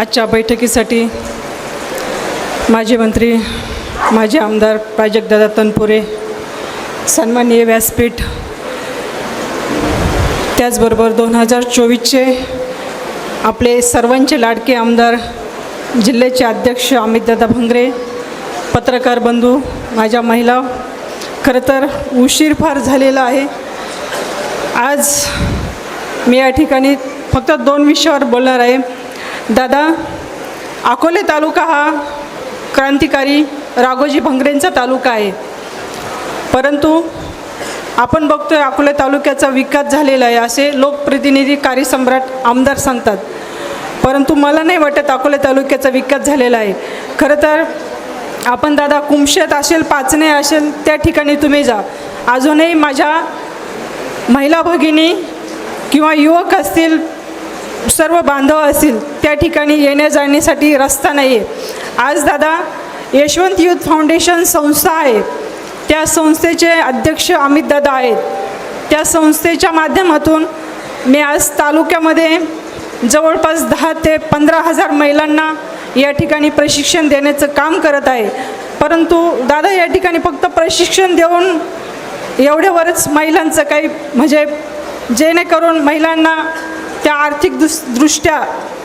आजच्या बैठकीसाठी माजी मंत्री माजी आमदार प्राजगदादा तनपुरे सन्माननीय व्यासपीठ त्याचबरोबर दोन हजार चोवीसचे आपले सर्वांचे लाडके आमदार जिल्ह्याचे अध्यक्ष अमितदादा भंगरे पत्रकार बंधू माझ्या महिला खरं तर उशीर फार झालेला आहे. आज मी या ठिकाणी फक्त दोन विषयावर बोलणार आहे. दादा अकोले तालुका हा क्रांतिकारी राघोजी भंगरेंचा तालुका आहे. परंतु आपण बघतो आहे अकोले तालुक्याचा विकास झालेला आहे असे लोकप्रतिनिधी कार्यसम्राट आमदार सांगतात. परंतु मला नाही वाटत अकोले तालुक्याचा विकास झालेला आहे. खरं तर आपण दादा कुमशेत असेल पाचणे असेल त्या ठिकाणी तुम्ही जा. अजूनही माझ्या महिला भगिनी किंवा युवक असतील सर्व बांधव असतील त्या ठिकाणी येण्या जाण्यासाठी रस्ता नाही आहे आज दादा यशवंत यूथ फाउंडेशन संस्था आहे. त्या संस्थेचे अध्यक्ष अमितदादा आहेत. त्या संस्थेच्या माध्यमातून मी आज तालुक्यामध्ये जवळपास दहा ते पंधरा हजार महिलांना या ठिकाणी प्रशिक्षण देण्याचं काम करत आहे. परंतु दादा या ठिकाणी फक्त प्रशिक्षण देऊन एवढ्यावरच महिलांचं काही म्हणजे जेणेकरून महिलांना त्या आर्थिक दुस दृष्ट्या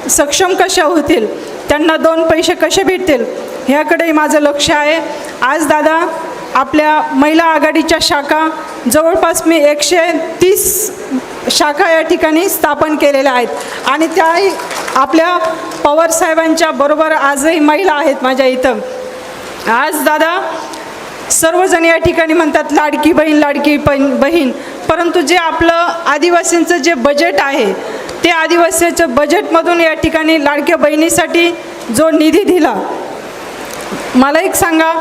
सक्षम कशा होतील? त्यांना दोन पैसे कसे भेटतील? ह्याकडेही माझं लक्ष आहे. आज दादा आपल्या महिला आघाडीच्या शाखा जवळपास मी एकशे तीस शाखा या ठिकाणी स्थापन केलेल्या आहेत. आणि त्याही आपल्या पवार साहेबांच्या बरोबर आजही महिला आहेत माझ्या इथं. आज दादा सर्वजण या ठिकाणी म्हणतात लाडकी बहीण लाडकी बहीण. परंतु जे आपलं आदिवासींचं जे बजेट आहे ते आदिवासीच्या बजेटमधून या ठिकाणी लाडक्या बहिणीसाठी जो निधी दिला. मला एक सांगा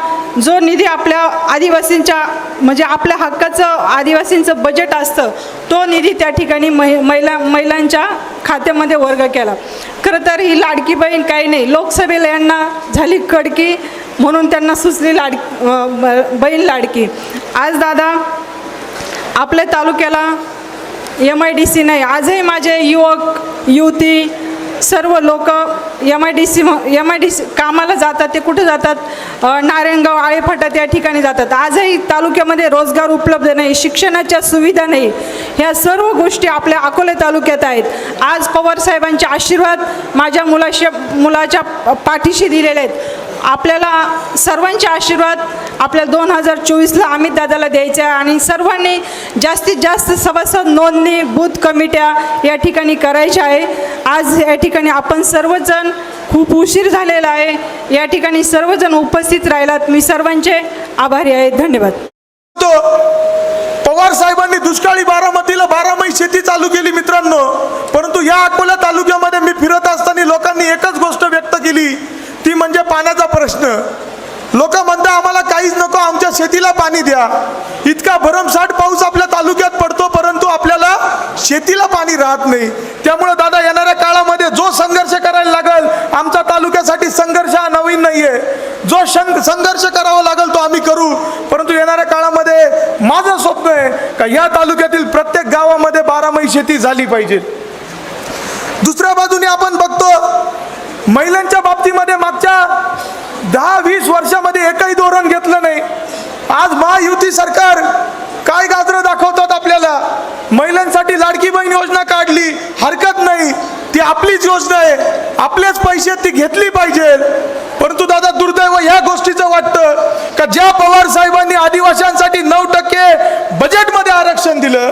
जो निधी आपल्या आदिवासींच्या म्हणजे आपल्या हक्काचं आदिवासींचं बजेट असतं तो निधी त्या ठिकाणी महि महिला महिलांच्या खात्यामध्ये वर्ग केला. खरं तर ही लाडकी बहीण काही नाही लोकसभेला यांना झाली कडकी म्हणून त्यांना सुचली लाड बहीण लाडकी. आज दादा आपल्या तालुक्याला एम आय डी सी नाही. आजही माझे युवक युवती सर्व लोक M I D C M I D C कामाला जातात ते कुठे जातात? नारायणगाव आळेफाटा त्या ठिकाणी जातात. आजही तालुक्यामध्ये रोजगार उपलब्ध नाही शिक्षणाच्या सुविधा नाही. ह्या सर्व गोष्टी आपल्या अकोले तालुक्यात आहेत. आज पवार साहेबांचे आशीर्वाद माझ्या मुलाशी मुलाच्या पाठीशी दिलेले आहेत. आपल्याला सर्वांचे आशीर्वाद आपल्या दोन हजार चोवीसला अमित दादाला द्यायचे आहे आणि सर्वांनी जास्तीत जास्त सभासद नोंदणी बूथ कमिट्या या ठिकाणी करायच्या आहे. आज या ठिकाणी आपण सर्वजण खूप उशीर झालेला आहे. या ठिकाणी सर्वजण उपस्थित राहिलात. मी सर्वांचे आभारी आहे. धन्यवाद. तो पवार साहेबांनी दुष्काळी बारामतीला बारामही शेती चालू केली मित्रांनो. परंतु या अकोला तालुक्यामध्ये मी फिरत असताना लोकांनी एकच गोष्ट व्यक्त केली. ती म्हणजे पाण्याचा प्रश्न. लोक म्हणतात आम्हाला काहीच नको आमच्या शेतीला पाणी द्या. इतका भरमसाठ पाऊस आपल्या तालुक्यात पडतो परंतु आपल्याला शेतीला पाणी राहत नाही. त्यामुळे दादा येणाऱ्या काळामध्ये जो संघर्ष करायला लागल आमच्या तालुक्यासाठी संघर्ष हा नवीन नाहीये. जो शं- संघर्ष करावा लागेल तो आम्ही करू. परंतु येणाऱ्या काळामध्ये माझं स्वप्न आहे का या तालुक्यातील प्रत्येक गावामध्ये बारामही शेती झाली पाहिजे. दुसऱ्या बाजूने आपण बघतो महिलांच्या बाबतीमध्ये आज महायुती सरकार काय गाजरं दाखवतात आपल्याला? महिलांसाठी लाडकी बहीण योजना काढली हरकत नाही. ती आपलीच योजना आहे. आपलेच पैसे ती घेतली पाहिजे. परंतु दादा दुर्दैव ह्या गोष्टीचं वाटतं का ज्या पवार साहेबांनी आदिवासींसाठी नऊ टक्के बजेटमध्ये आरक्षण दिलं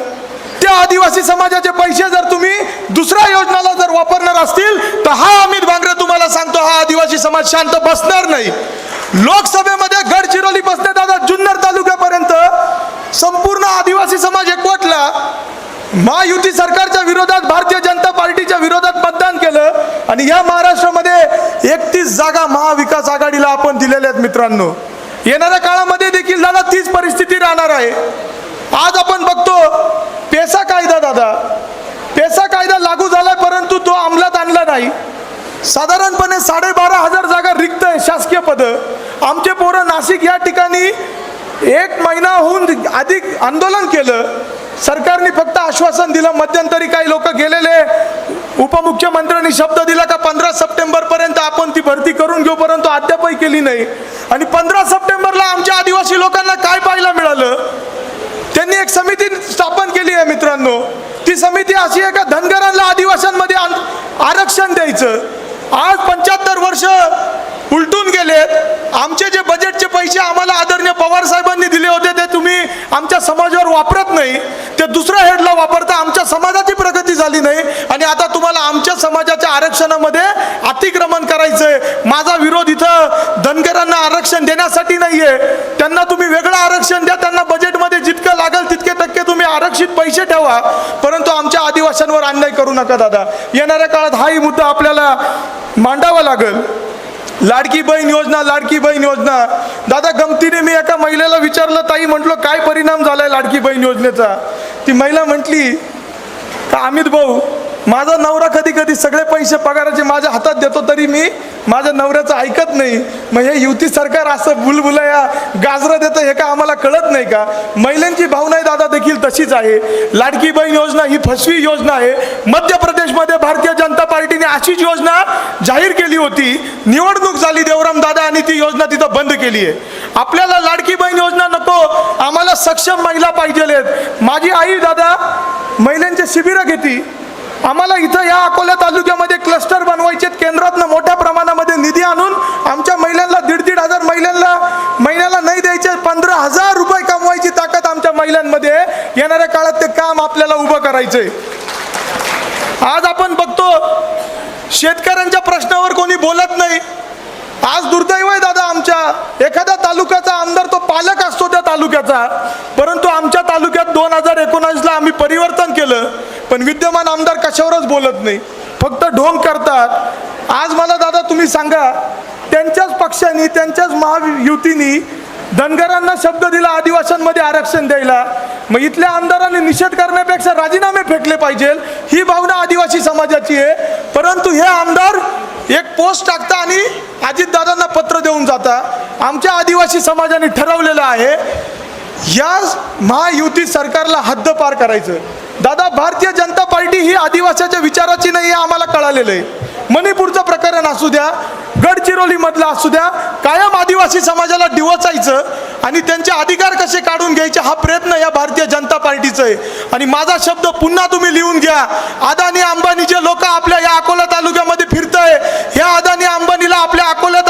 त्या आदिवासी समाजाचे पैसे जर तुम्ही दुसऱ्या योजनाला जर वापरणार असतील तर हा अमित भांगरे तुम्हाला सांगतो हा आदिवासी समाज शांत बसणार नाही. लोकसभेमध्ये गडचिरोली बसते दादा जुन्नर तालुक्यापर्यंत संपूर्ण आदिवासी समाज एकवटला. महायुती सरकारच्या विरोधात भारतीय जनता पार्टीच्या विरोधात मतदान केलं. आणि या महाराष्ट्रामध्ये एकतीस जागा महाविकास आघाडीला आपण दिलेल्या आहेत मित्रांनो. येणाऱ्या काळामध्ये देखील दादा तीच परिस्थिती राहणार आहे. आज आपण बघतो पेसा कायदा दादा. पेसा कायदा लागू झाला परंतु तो अंमलात आणला नाही. साधारणपणे साडेबारा हजार जागा रिक्त आहे शासकीय पदं. आमचे पोरं नाशिक या ठिकाणी एक महिना होऊन अधिक आंदोलन केलं. सरकारने फक्त आश्वासन दिलं मध्यंतरी काही लोक गेलेले. उपमुख्यमंत्र्यांनी शब्द दिला का पंधरा सप्टेंबरपर्यंत आपण ती भरती करून घेऊ परंतु अद्यापही केली नाही. आणि पंधरा सप्टेंबरला आमच्या आदिवासी लोकांना काय पाहायला मिळालं? त्यांनी एक समिती स्थापन केली आहे मित्रांनो. ती समिती अशी आहे का धनगरांना आदिवासांमध्ये आरक्षण द्यायचं. आज पंच्याहत्तर वर्ष उलटून गेलेत. आमचे जे बजेटचे पैसे आम्हाला आदरणीय पवार साहेबांनी दिले होते ते तुम्ही आमच्या समाजावर वापरत नाही. ते दुसऱ्या हेडला वापरता आमच्या समाजाची प्रगती झाली नाही. आणि आता तुम्हाला आमच्या समाजाच्या आरक्षणामध्ये अतिक्रमण करायचंय. माझा विरोध इथं धनगरांना आरक्षण देण्यासाठी नाहीये. त्यांना तुम्ही वेगळं आरक्षण द्या त्यांना बजेटमध्ये जितकं ठेवा. परंतु आमच्या आदिवासींवर अन्याय करू नका दादा. येणाऱ्या काळात हाही मुद्दा आपल्याला मांडावा लागेल. लाडकी बहीण योजना लाडकी बहीण योजना. दादा गमतीने मी एका महिलेला विचारलं ताई म्हटलं काय परिणाम झालाय लाडकी बहीण योजनेचा? ती महिला म्हटली का अमित भाऊ माझा नवरा कधी कधी सगळे पैसे पगाराचे माझ्या हातात देतो तरी मी माझ्या नवऱ्याचं ऐकत नाही. मग हे युती सरकार असं बुलबुलया गाजरं देतं हे का आम्हाला कळत नाही का? महिलांची भावना आहे दादा देखील तशीच आहे. लाडकी बहीण योजना ही फसवी योजना आहे. मध्य प्रदेशमध्ये भारतीय जनता पार्टीने अशीच योजना जाहीर केली होती. निवडणूक झाली देवराम दादा आणि ती योजना तिथं बंद केली आहे. आपल्याला लाडकी बहीण योजना नको आम्हाला सक्षम महिला पाहिजे माझी आई दादा महिलांचे शिबिरं घेती. आम्हाला इथं या अकोला तालुक्यामध्ये क्लस्टर बनवायचे केंद्रातनं मोठ्या प्रमाणामध्ये निधी आणून आमच्या महिलांना दीड दीड हजार महिलांना महिन्याला नाही द्यायचे पंधरा हजार रुपये कमवायची ताकद आमच्या महिलांमध्ये येणाऱ्या काळात ते काम आपल्याला उभं करायचंय. आज आपण बघतो शेतकऱ्यांच्या प्रश्नावर कोणी बोलत नाही. आज दुर्दैव आहे दादा आमच्या. एखाद्या तालुक्याचा आमदार तो पालक असतो त्या तालुक्याचा. परंतु आमच्या तालुक्यात दोन हजार एकोणावीसला आम्ही परिवर्तन केलं पण विद्यमान आमदार कशावरच बोलत नाही. फक्त ढोंग करतात. आज मला दादा तुम्ही सांगा त्यांच्याच पक्षाने त्यांच्याच महायुतीनी धनगरांना शब्द दिला आदिवासांमध्ये आरक्षण द्यायला. मग इथल्या आमदारांनी निषेध करण्यापेक्षा राजीनामे फेकले पाहिजे. ही भावना आदिवासी समाजाची आहे. परंतु हे आमदार एक पोस्ट टाकता आणि अजितदादांना पत्र देऊन जाता. आमच्या आदिवासी समाजाने ठरवलेलं आहे या महायुती सरकारला हद्दपार करायचं. दादा भारतीय जनता पार्टी ही आदिवासाच्या विचाराची नाही हे आम्हाला कळालेलं आहे. मणिपूरचं प्रकरण असू द्या गडचिरोलीमधलं असू द्या कायम आदिवासी समाजाला डिवचायचं आणि त्यांचे अधिकार कसे काढून घ्यायचे हा प्रयत्न या भारतीय जनता पार्टीचा आहे. आणि माझा शब्द पुन्हा तुम्ही लिहून घ्या. अदानी अंबानीचे लोक आपल्या या अकोला तालुक्यामध्ये फिरतंय. ह्या अदानी अंबानीला आपल्या अकोला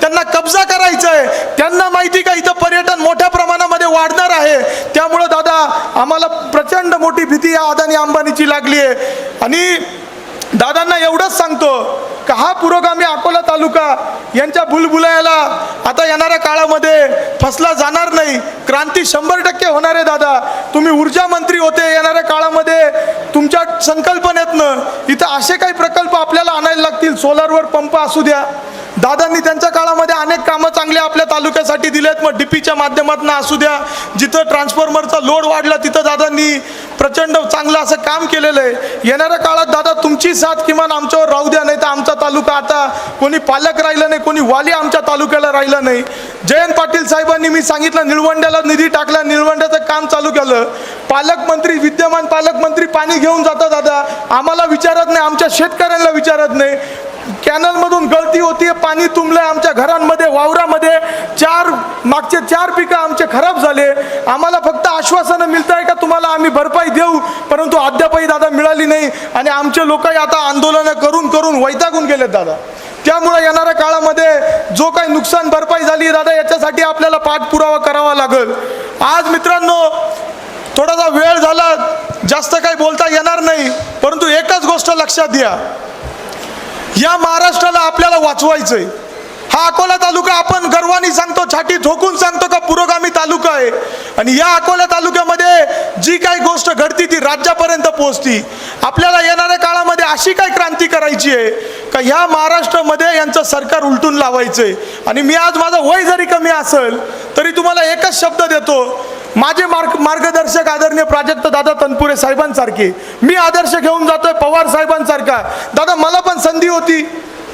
त्यांना कब्जा करायचा आहे त्यांना माहिती का इथं पर्यटन मोठ्या प्रमाणामध्ये वाढणार आहे? त्यामुळं दादा आम्हाला प्रचंड मोठी भीती या अदानी अंबानीची लागली आहे आणि दादांना एवढंच सांगतो का हा पुरोगामी अकोला तालुका यांच्या भुलभुलायाला आता येणाऱ्या काळामध्ये फसला जाणार नाही. क्रांती शंभर टक्के होणार आहे दादा. तुम्ही ऊर्जा मंत्री होते येणाऱ्या काळामध्ये तुमच्या संकल्पनेतनं इथं असे काही प्रकल्प आपल्याला आणायला लागतील. सोलारवर पंप असू द्या. दादांनी त्यांच्या काळामध्ये अनेक कामं चांगले आपल्या तालुक्यासाठी दिलेत. मग डीपीच्या माध्यमातून असू द्या जिथं ट्रान्सफॉर्मरचा लोड वाढला तिथं दादांनी प्रचंड चांगलं असं काम केलेलं आहे. येणाऱ्या काळात दादा तुमची साथ किमान आमच्यावर राहू द्या नाही तर आमचा तालुका आता कोणी पालक राहिलं नाही कोणी वाली आमच्या तालुक्याला राहिलं नाही. जयंत पाटील साहेबांनी मी सांगितलं निळवंड्याला निधी टाक झालं पालकमंत्री विद्यमान पालकमंत्री पाणी घेऊन जातात दादा. आम्हाला विचारत नाही आमच्या शेतकऱ्यांना विचारत नाही. कॅनलमधून गळती होतीये पाणी तुंबलं आमच्या घरांमध्ये वावरामध्ये चार मागचे चार पिकं आमचे खराब झाले. आम्हाला फक्त आश्वासनं मिळत आहे का तुम्हाला आम्ही भरपाई देऊ? परंतु अद्यापही दादा मिळाली नाही आणि आमचे लोकही आता आंदोलनं करून करून वैतागून गेलेत दादा. त्यामुळे येणाऱ्या काळामध्ये जो काही नुकसान भरपाई झाली दादा याच्यासाठी आपल्याला पाठपुरावा करावा लागेल. आज मित्रांनो थोडासा वेळ झाला जास्त काही बोलता येणार नाही परंतु एकच गोष्ट लक्षात घ्या. या महाराष्ट्राला आपल्याला वाचवायचंय. हा अकोला तालुका आपण गर्वानी सांगतो छाटी ठोकून सांगतो का पुरोगामी तालुका आहे. आणि या अकोला तालुक्यामध्ये जी काही घडती ती राज्यापर्यंत पोहोचती. आपल्याला येणाऱ्या काळामध्ये अशी काय क्रांती करायची आहे? का ह्या महाराष्ट्रामध्ये यांचं सरकार उलटून लावायचं आहे आणि मी आज माझं वय जरी कमी असेल तरी तुम्हाला एकच शब्द देतो. माझे मार्ग मार्गदर्शक आदरणीय प्राजक्त दादा तनपुरे साहेबांसारखे. मी आदर्श घेऊन जातोय पवार साहेबांसारखा. दादा मला पण संधी होती.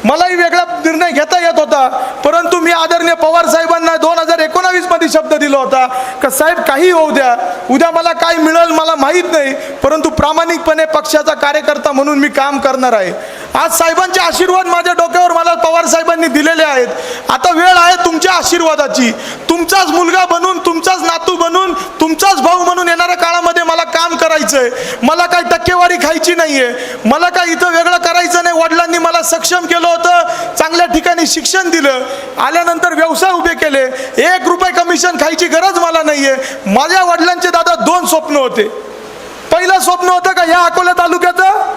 मलाही वेगळा निर्णय घेता येत होता. परंतु मी आदरणीय पवार साहेबांना दोन हजार एकोणावीसमध्ये शब्द दिला होता का साहेब काही होऊ द्या. उद्या मला काय मिळेल मला माहीत नाही परंतु प्रामाणिकपणे पक्षाचा कार्यकर्ता म्हणून मी काम करणार आहे. आज साहेबांचे आशीर्वाद माझ्या डोक्यावर मला पवार साहेबांनी दिलेले आहेत. आता वेळ आहे तुमच्या आशीर्वादाची. तुमचाच मुलगा बनून तुमचाच नातू बनून तुमचाच भाऊ म्हणून येणाऱ्या काळामध्ये मला काम करायचं आहे मला काय टक्केवारी नाहीये. मला काय इथं वेगळं करायचं नाही. वडिलांनी मला सक्षम केलं होतं. चांगल्या ठिकाणी शिक्षण दिलं. आल्यानंतर व्यवसाय उभे केले. एक रुपये कमिशन खायची गरज मला नाहीये. माझ्या वडिलांचे दादा दोन स्वप्न होते. पहिलं स्वप्न होतं का ह्या अकोला तालुक्याचं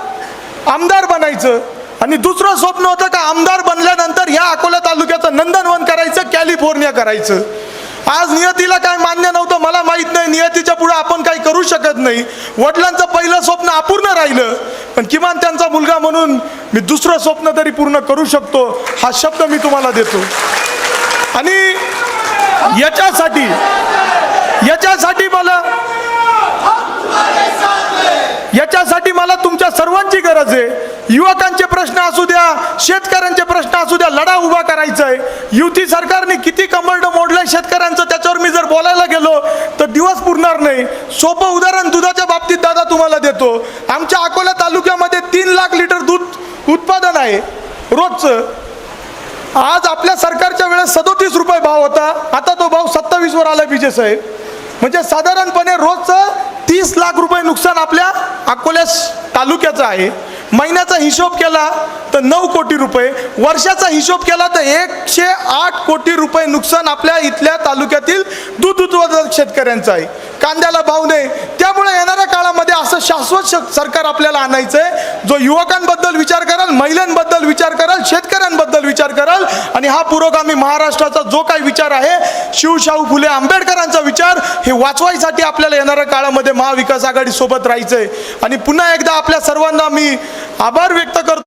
आमदार बनायचं. आणि दुसरं स्वप्न होतं का आमदार बनल्यानंतर ह्या अकोला तालुक्याचं नंदनवन करायचं कॅलिफोर्निया करायचं. आज नियतीला काय मान्य नव्हतं मला माहीत नाही. नियतीच्या पुढे आपण काही करू शकत नाही. वडिलांचं पहिलं स्वप्न अपूर्ण राहिलं पण किमान त्यांचा मुलगा म्हणून मी दुसरं स्वप्न तरी पूर्ण करू शकतो हा शब्द मी तुम्हाला देतो. आणि याच्यासाठी याच्यासाठी मला याच्यासाठी मला तुमच्या सर्वांची गरज आहे. युवकांचे प्रश्न असू द्या शेतकऱ्यांचे प्रश्न असू द्या लढा उभा करायचा आहे युती सरकारने किती कमंड मोडलंय शेतकऱ्यांचं त्याच्यावर मी जर बोलायला गेलो तर दिवस पुरणार नाही. सोपं उदाहरण दुधाच्या बाबतीत दादा तुम्हाला देतो. आमच्या अकोला तालुक्यामध्ये तीन लाख लिटर दूध उत्पादन आहे रोजचं. आज आपल्या सरकारच्या वेळेस सदोतीस रुपये भाव होता आता तो भाव सत्तावीसवर आला विजय साहेब. म्हणजे साधारणपणे रोजचं तीस लाख रुपये नुकसान आपल्या अकोल्या तालुक्याचं आहे. महिन्याचा हिशोब केला तर नऊ कोटी रुपये वर्षाचा हिशोब केला तर एकशे आठ कोटी रुपये नुकसान आपल्या इथल्या तालुक्यातील दूध उत्पादक शेतकऱ्यांचं आहे. कांद्याला भाव नाही. त्यामुळे येणाऱ्या काळामध्ये असं शाश्वत सरकार आपल्याला आणायचं आहे जो युवकांबद्दल विचार कराल महिलांबद्दल विचार कराल शेतकऱ्यांबद्दल विचार कराल आणि हा पुरोगामी महाराष्ट्राचा जो काही विचार आहे शिवशाहू फुले आंबेडकरांचा विचार हे वाचवायसाठी आपल्याला येणाऱ्या काळामध्ये महाविकास आघाडी सोबत राहायचंय. आणि पुन्हा एकदा आपल्या सर्वांना मी आभार व्यक्त करतो.